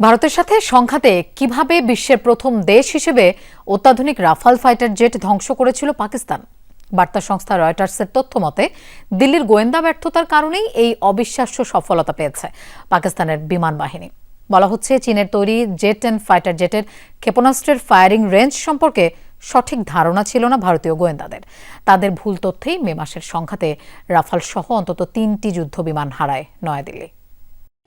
ভারতের সাথে সংঘাতে কীভাবে বিশ্বের প্রথম দেশ হিসেবে অত্যাধুনিক রাফাল ফাইটার জেট ধ্বংস করেছিল পাকিস্তান? বার্তা সংস্থা রয়টার্সের তথ্য মতে, দিল্লির গোয়েন্দা ব্যর্থতার কারণেই এই অবিশ্বাস্য সফলতা পেয়েছে পাকিস্তানের বিমান বাহিনী। বলা হচ্ছে, চীনের তৈরি জেট অ্যান্ড ফাইটার জেটের ক্ষেপণাস্ত্রের ফায়ারিং রেঞ্জ সম্পর্কে সঠিক ধারণা ছিল না ভারতীয় গোয়েন্দাদের। তাদের ভুল তথ্যেই মে মাসের সংঘাতে রাফাল সহ অন্তত তিনটি যুদ্ধ বিমান হারায় নয়াদিল্লি।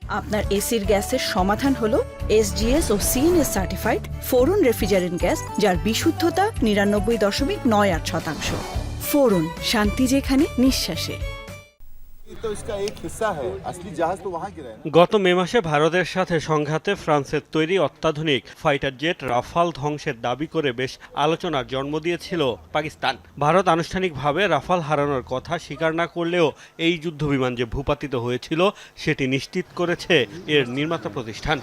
আপনার এসির গ্যাসের সমাধান হল এসজিএস ও CNS certified Freon refrigerant gas, যার বিশুদ্ধতা নিরানব্বই দশমিক নয় আট শতাংশ। ফোরন, শান্তি যেখানে, নিঃশ্বাসে। গত মে মাসে ভারতের সাথে সংঘাতে ফ্রান্সের তৈরি অত্যাধুনিক ফাইটার জেট রাফাল ধ্বংসের দাবি করে বেশ আলোচনার জন্ম দিয়েছিল পাকিস্তান। ভারত আনুষ্ঠানিকভাবে রাফাল হারানোর কথা স্বীকার না করলেও এই যুদ্ধবিমান যে ভূপাতিত হয়েছিল, সেটি নিশ্চিত করেছে এর নির্মাতা প্রতিষ্ঠান।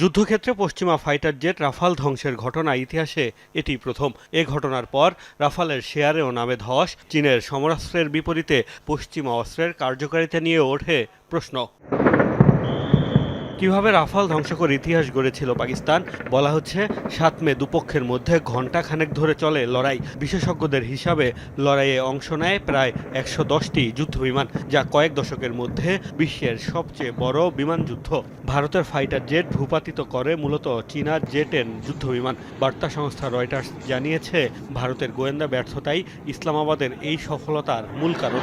যুদ্ধক্ষেত্রে পশ্চিমা ফাইটার জেট রাফাল ধ্বংসের ঘটনা ইতিহাসে এটি প্রথম। এ ঘটনার পর রাফালের শেয়ারেও নামে ধস, চীনের সমরাস্ত্রের বিপরীতে পশ্চিমা অস্ত্রের কার্যকারিতা নিয়ে ওঠে প্রশ্ন। কীভাবে রাফাল ধ্বংস করে ইতিহাস গড়েছিল পাকিস্তান? বলা হচ্ছে, সাত মে দুপক্ষের মধ্যে ঘণ্টা খানেক ধরে চলে লড়াই। বিশেষজ্ঞদের হিসাবে লড়াইয়ে অংশ নেয় প্রায় একশো দশটি যুদ্ধবিমান যা কয়েক দশকের মধ্যে বিশ্বের সবচেয়ে বড় বিমান যুদ্ধ। ভারতের ফাইটার জেট ভূপাতিত করে মূলত চীনা জেটেন যুদ্ধবিমান বার্তা সংস্থা রয়টার্স জানিয়েছে, ভারতের গোয়েন্দা ব্যর্থতাই ইসলামাবাদের এই সফলতার মূল কারণ।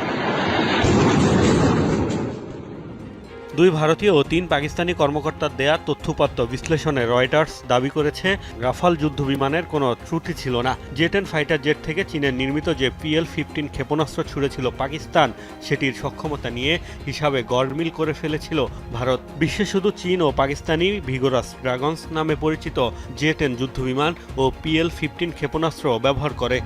দুই ভারতীয় ও তিন পাকিস্তানি কর্মকর্তার দেয়া তথ্যপাত্র বিশ্লেষণে রয়টার্স দাবি করেছে, রাফাল যুদ্ধ বিমানের কোনো ত্রুটি ছিল না। জেটেন ফাইটার জেট থেকে চীনের নির্মিত যে পিএল ফিফটিন ক্ষেপণাস্ত্র ছুড়েছিল পাকিস্তান, সেটির সক্ষমতা নিয়ে হিসাবে গড়মিল করে ফেলেছিল ভারত। বিশ্বে শুধু চীন ও পাকিস্তানি ভিগোরাস ড্রাগনস নামে পরিচিত জেট জেটেন যুদ্ধবিমান ও পিএল ফিফটিন ক্ষেপণাস্ত্র ব্যবহার করে।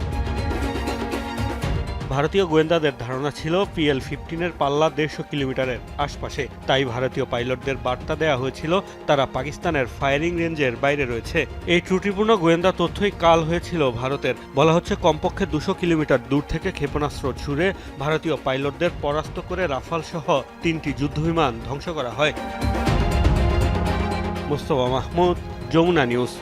ভারতীয় গোয়েন্দাদের ধারণা ছিল পিএল ফিফটিনের পাল্লা দেড়শো কিলোমিটারের আশপাশে। তাই ভারতীয় পাইলটদের বার্তা দেওয়া হয়েছিল, তারা পাকিস্তানের ফায়ারিং রেঞ্জের বাইরে রয়েছে। এই ত্রুটিপূর্ণ গোয়েন্দা তথ্যই কাল হয়েছিল ভারতের। বলা হচ্ছে, কমপক্ষে দুশো কিলোমিটার দূর থেকে ক্ষেপণাস্ত্র ছুড়ে ভারতীয় পাইলটদের পরাস্ত করে রাফাল সহ তিনটি যুদ্ধবিমান ধ্বংস করা হয়। মোস্তফা মাহমুদ, যমুনা নিউজ।